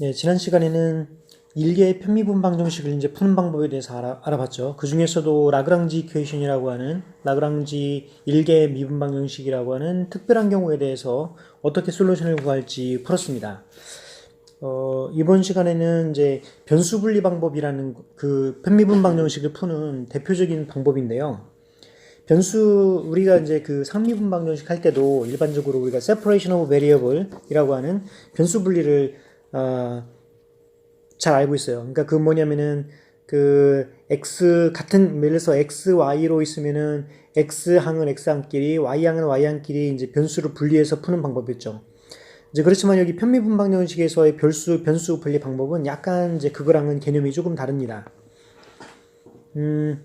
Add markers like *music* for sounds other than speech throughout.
네, 지난 시간에는 일개의 편미분 방 정식을 이제 푸는 방법에 대해서 알아, 알아봤죠. 그 중에서도 라그랑지 이퀘이션이라고 하는 라그랑지 일개 미분 방 정식이라고 하는 특별한 경우에 대해서 어떻게 솔루션을 구할지 풀었습니다. 어, 이번 시간에는 이제 변수 분리 방법이라는 그 편미분 방 정식을 푸는 대표적인 방법인데요. 변수 우리가 이제 그 상미분 방 정식 할 때도 일반적으로 우리가 separation of variable이라고 하는 변수 분리를 어, 잘 알고 있어요. 그러니까 그 뭐냐면은 그 x 같은 예를 들어서 x, y로 있으면은 x 항은 x 항끼리, y 항은 y 항끼리 이제 변수를 분리해서 푸는 방법이었죠. 이제 그렇지만 여기 편미분방 정식에서의 변수 변수 분리 방법은 약간 이제 그거랑은 개념이 조금 다릅니다. 음,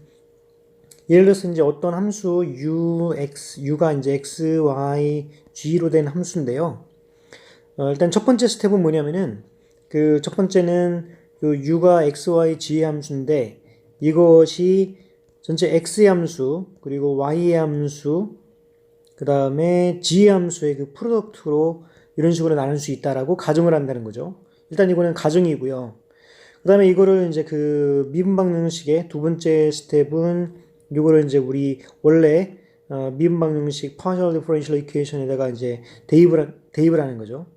예를 들어서 이제 어떤 함수 u, x, u가 이제 x, y, g로 된 함수인데요. 어, 일단 첫 번째 스텝은 뭐냐면은 그 첫 번째는 그 u가 x, y, g의 함수인데 이것이 전체 x의 함수 그리고 y의 함수 그 다음에 g의 함수의 그 프로덕트로 이런 식으로 나눌 수 있다라고 가정을 한다는 거죠. 일단 이거는 가정이고요. 그 다음에 이거를 이제 그 미분방 정식의 두 번째 스텝은 이거를 이제 우리 원래 어, 미분방 정식 partial differential equation에다가 이제 대입을 하- 대입을 하는 거죠.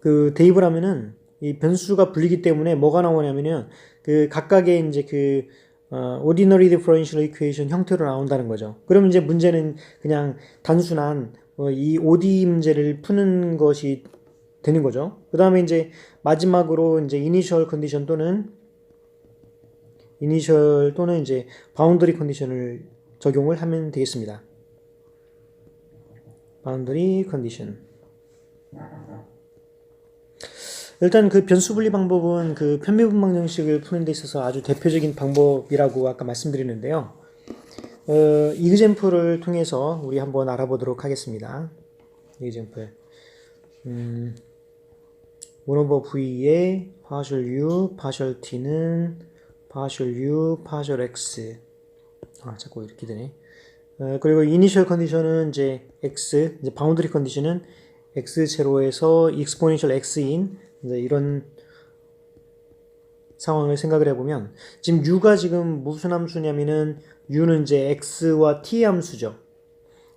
그 대입을 하면은 이 변수가 불리기 때문에 뭐가 나오냐면은 그 각각의 이제 그 어, ordinary differential equation 형태로 나온다는 거죠. 그러면 이제 문제는 그냥 단순한 어, 이 ODE 문제를 푸는 것이 되는 거죠. 그 다음에 이제 마지막으로 이제 initial condition 또는 initial 또는 이제 boundary condition을 적용을 하면 되겠습니다. boundary condition. 일단 그 변수 분리 방법은 그 편미분방 정식을 푸는 데 있어서 아주 대표적인 방법이라고 아까 말씀드렸는데요. 어, 이그젠플을 통해서 우리 한번 알아보도록 하겠습니다. 이그젠플. 음, 1 over v의 partial u, partial t는 partial u, partial x. 아, 자꾸 이렇게 되네. 어, 그리고 이니셜 컨디션은 이제 x, 이제 바운드리 컨디션은 x 제로에서 exponential x인 이제 이런 상황을 생각을 해보면 지금 u가 지금 무슨 함수냐면은 u는 이제 x와 t 함수죠.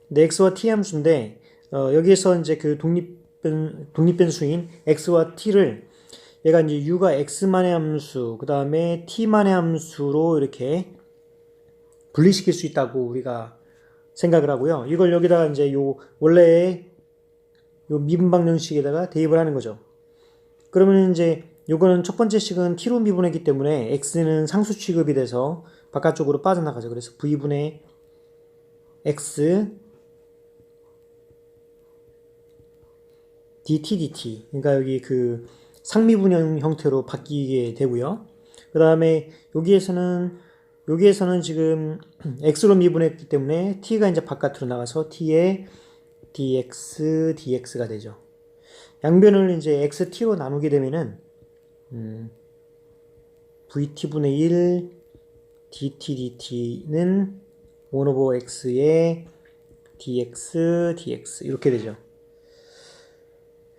근데 x와 t 함수인데 어, 여기에서 이제 그 독립변 독립변수인 x와 t를 얘가 이제 u가 x만의 함수, 그 다음에 t만의 함수로 이렇게 분리시킬 수 있다고 우리가 생각을 하고요. 이걸 여기다가 이제 요 원래의 요 미분방 정식에다가 대입을 하는 거죠. 그러면 이제 요거는 첫 번째 식은 t로 미분했기 때문에 x는 상수 취급이 돼서 바깥쪽으로 빠져나가죠. 그래서 v분의 x dt dt 그러니까 여기 그 상미분형 형태로 바뀌게 되고요. 그 다음에 여기에서는 여기에서는 지금 x로 미분했기 때문에 t가 이제 바깥으로 나가서 t의 dx dx가 되죠. 양변을 이제 xt로 나누게 되면은 음, vt분의 1 dt dt는 1 over x의 dx dx 이렇게 되죠.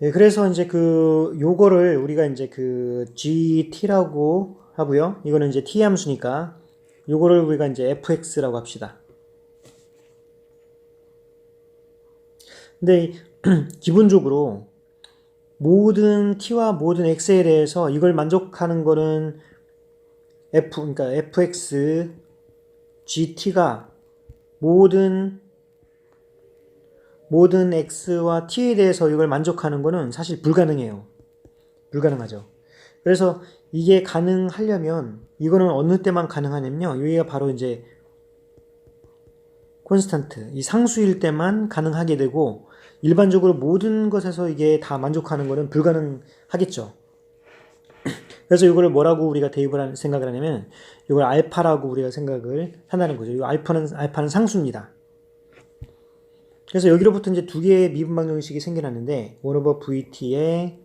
예, 그래서 이제 그 요거를 우리가 이제 그 gt라고 하고요. 이거는 이제 t 함수니까 요거를 우리가 이제 fx라고 합시다. 근데 *clears throat* 기본적으로 모든 t와 모든 x에 대해서 이걸 만족하는 거는 f 그러니까 fx gt가 모든 모든 x와 t에 대해서 이걸 만족하는 거는 사실 불가능해요. 불가능하죠. 그래서 이게 가능하려면 이거는 어느 때만 가능하냐면요. 여기가 바로 이제 콘스탄트, 이 상수일 때만 가능하게 되고 일반적으로 모든 것에서 이게 다 만족하는 거는 불가능하겠죠. *clears throat* 그래서 이거를 뭐라고 우리가 대입을 한, 생각을 하냐면 이걸 알파라고 우리가 생각을 한다는 거죠. 이 알파는 알파는 상수입니다. 그래서 여기로부터 이제 두 개의 미분방 정식이 생겨났는데 1 over vt의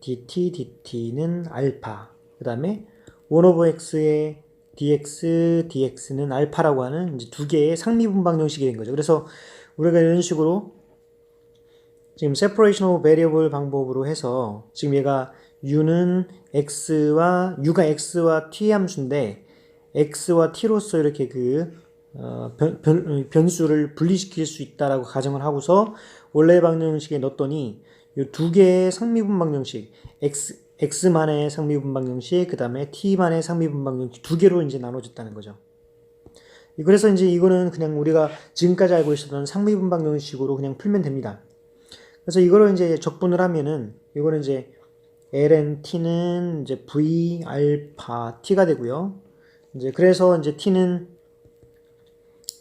dt dt는 알파 그 다음에 1 over x의 dx dx는 알파라고 하는 이제 두 개의 상미분방 정식이 된 거죠. 그래서 우리가 이런 식으로 지금 separation of variable 방법으로 해서 지금 얘가 u는 x와 u가 x와 t 함수인데 x와 t로서 이렇게 그 어, 변, 변, 변수를 분리시킬 수 있다라고 가정을 하고서 원래 방정식에 넣었더니 이 두 개의 상미분 방 정식 x x만의 상미분 방 정식 그 다음에 t만의 상미분 방 정식 두 개로 이제 나눠졌다는 거죠. 그래서 이제 이거는 그냥 우리가 지금까지 알고 있었던 상미분 방 정식으로 그냥 풀면 됩니다. 그래서 이거를 이제 적분을 하면은 이거는 이제 ln t는 이제 v 알파 t가 되고요. 이제 그래서 이제 t는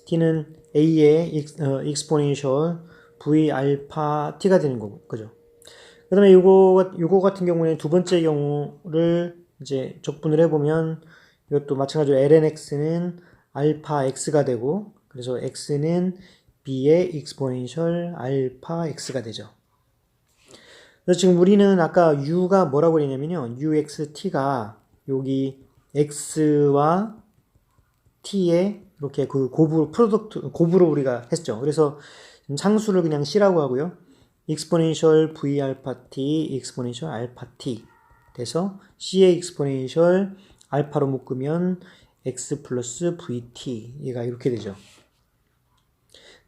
t는 a의 익- 어, exponential v 알파 t가 되는 거고 그죠? 그다음에 요거 요거 같은 경우에는 두 번째 경우를 이제 적분을 해 보면 이것도 마찬가지로 ln x는 알파 x가 되고 그래서 x는 b의 exponential 알파 x가 되죠. 그래서 지금 우리는 아까 u가 뭐라고 그랬냐면요. uxt가 여기 x와 t의 이렇게 그 곱으로 프로덕트 곱으로 우리가 했죠. 그래서 상수를 그냥 c라고 하고요. exponential v 알파 t, exponential 알파 t 돼서 c의 exponential 알파로 묶으면 x 플러스 vt 얘가 이렇게 되죠.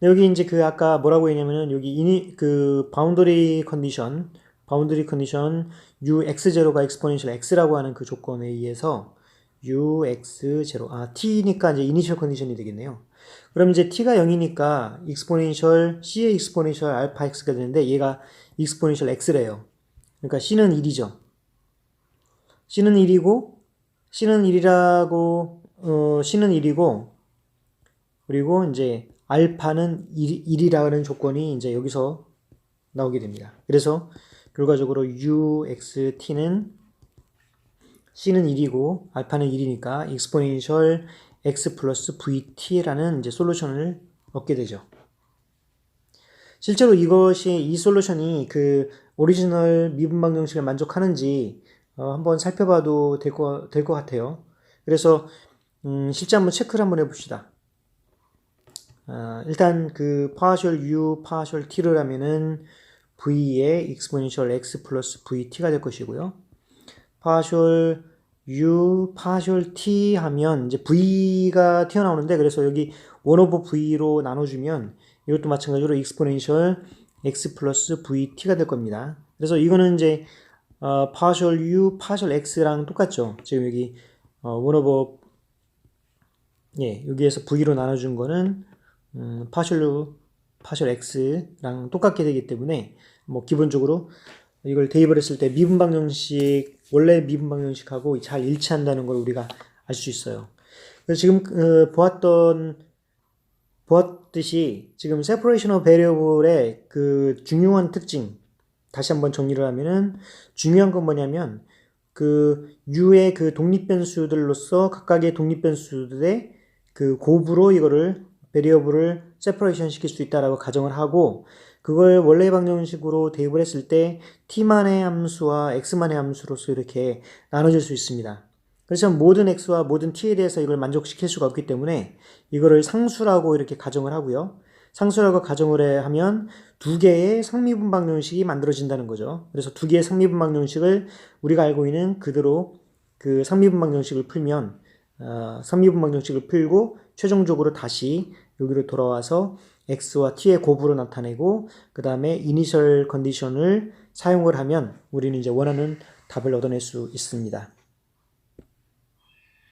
여기 이제 그 아까 뭐라고 했냐면은 여기 이니 그 바운더리 컨디션 바운더리 컨디션 ux0가 exponential x라고 하는 그 조건에 의해서 ux0 아 t니까 이제 이니셜 컨디션이 되겠네요. 그럼 이제 t가 0이니까 exponential c의 exponential 알파 x가 되는데 얘가 exponential x래요. 그러니까 c는 1이죠. c는 1이고 c는 1이라고 어 c는 1이고 그리고 이제 알파는 1, 1이라는 조건이 이제 여기서 나오게 됩니다. 그래서 결과적으로 uxt는 c는 1이고 알파는 1이니까 exponential x 플러스 vt라는 이제 솔루션을 얻게 되죠. 실제로 이것이 이 솔루션이 그 오리지널 미분방 정식을 만족하는지 어, 한번 살펴봐도 될것될것 같아요. 그래서 음, 실제 한번 체크를 한번 해봅시다. 아, 일단 그 partial u, partial t를 하면은 v의 exponential x 플러스 vt가 될 것이고요. partial u, partial t 하면 이제 v가 튀어나오는데 그래서 여기 1 over v로 나눠주면 이것도 마찬가지로 exponential x 플러스 vt가 될 겁니다. 그래서 이거는 이제 어, partial u, partial x랑 똑같죠. 지금 여기 어, 1 over 예, 여기에서 v로 나눠준 거는 음, partial partial x랑 똑같게 되기 때문에 뭐 기본적으로 이걸 대입을 했을 때 미분 방 정식 원래 미분 방 정식하고 잘 일치한다는 걸 우리가 알 수 있어요. 그래서 지금 어, 보았던 보았듯이 지금 separation of variable의 그 중요한 특징 다시 한번 정리를 하면은 중요한 건 뭐냐면 그 u의 그 독립 변수들로서 각각의 독립 변수들의 그 곱으로 이거를 베리어블을 세퍼레이션 시킬 수 있다라고 가정을 하고 그걸 원래 방정식으로 대입을 했을 때 t만의 함수와 x만의 함수로서 이렇게 나눠질 수 있습니다. 그래서 모든 x와 모든 t에 대해서 이걸 만족시킬 수가 없기 때문에 이거를 상수라고 이렇게 가정을 하고요. 상수라고 가정을 해- 하면 두 개의 상미분 방 정식이 만들어진다는 거죠. 그래서 두 개의 상미분 방 정식을 우리가 알고 있는 그대로 그 상미분 방 정식을 풀면 어, 상미분 방 정식을 풀고 최종적으로 다시 여기로 돌아와서 x와 t의 곱으로 나타내고 그 다음에 이니셜 컨디션을 사용을 하면 우리는 이제 원하는 답을 얻어낼 수 있습니다.